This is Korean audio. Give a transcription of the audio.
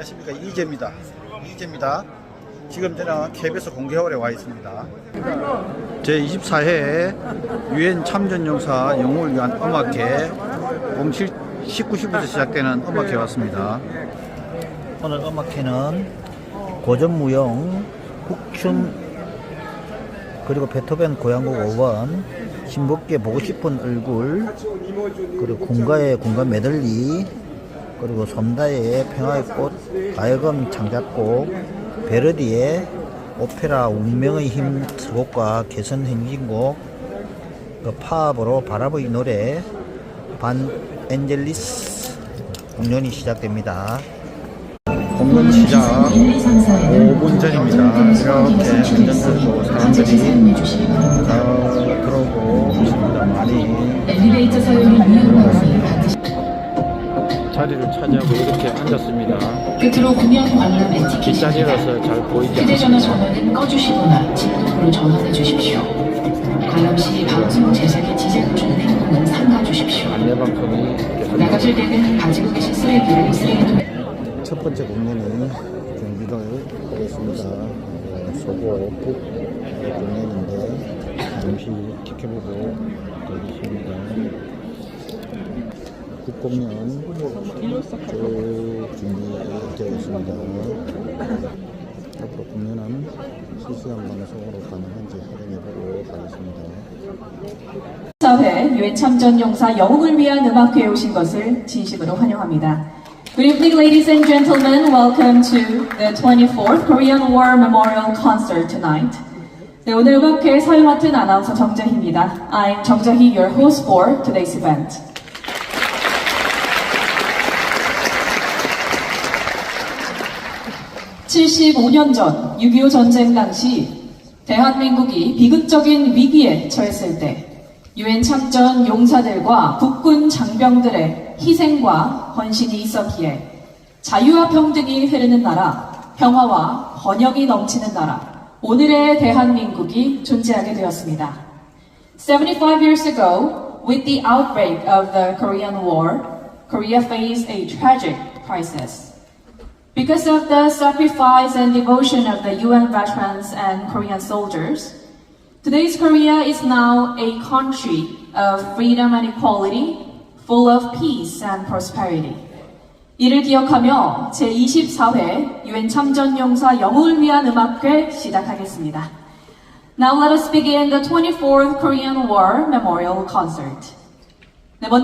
안녕하십니까 이재입니다. 이재입니다. 지금 저는 KBS 공개홀에 와 있습니다. 제 24회 유엔 참전용사 영웅을 위한 음악회 19시부터 시작되는 음악회 왔습니다. 오늘 음악회는 고전무용, 북춤, 그리고 베토벤 고향곡 5번, 신복계 보고 싶은 얼굴, 그리고 군가의 군가 메들리, 그리고 솜다의 평화의 꽃, 가여금 창작곡, 베르디의 오페라 운명의 힘 서곡과 개선 행진곡, 그 파업으로 바라보이 노래, 반 엔젤리스 공연이 시작됩니다. 공연 시작 5분 전입니다. 이렇게 운전들고 사람들이 다 들어오고 있습니다. 많이 엘리베이터 사용이 반드시 자리를 차지하고 이렇게 앉았습니다. 끝으로 공연 관람 에티켓입니다. 뒷자리라서 잘 보이지 휴대전화. 전원은 꺼주시거나 진동으로 전원해 주십시오. 관람 시 방송 제작에 지장 주는 행동은 삼가 주십시오. 안내방송이 계속 나가실 때는 가지고 계신 쓰레기를 쓰레기통에 첫 번째 공연이 경기를 하겠습니다. 어, 소고 북 공연인데 잠시 지켜보고 가겠습니다. 북 공연 쭉 준비되어 있습니다. 앞으로 공연은 실시간 방송으로 가능한지 확인해보고 가겠습니다. 사회 유엔 참전 용사 영웅을 위한 음악회에 오신 것을 진심으로 환영합니다. Good evening, ladies and gentlemen. Welcome to the 24th Korean War Memorial Concert tonight. 네, 오늘 음악회 사회 맡은 아나운서 정재희입니다. I'm 정재희, your host for today's event. (75년) 전 (6.25) 전쟁 당시 대한민국이 비극적인 위기에 처했을 때 유엔 참전 용사들과 국군 장병들의 희생과 헌신이 있었기에 자유와 평등이 흐르는 나라, 평화와 번영이 넘치는 나라, 오늘의 대한민국이 존재하게 되었습니다. 75 years ago, with the outbreak of the Korean War, Korea faced a tragic crisis. Because of the sacrifice and devotion of the UN veterans and Korean soldiers, today's Korea is now a country of freedom and equality, full of peace and prosperity. 이를 기억하며 제24회 유엔 참전용사 영웅을 위한 음악회 시작하겠습니다. Now let us begin the 24th Korean War Memorial Concert.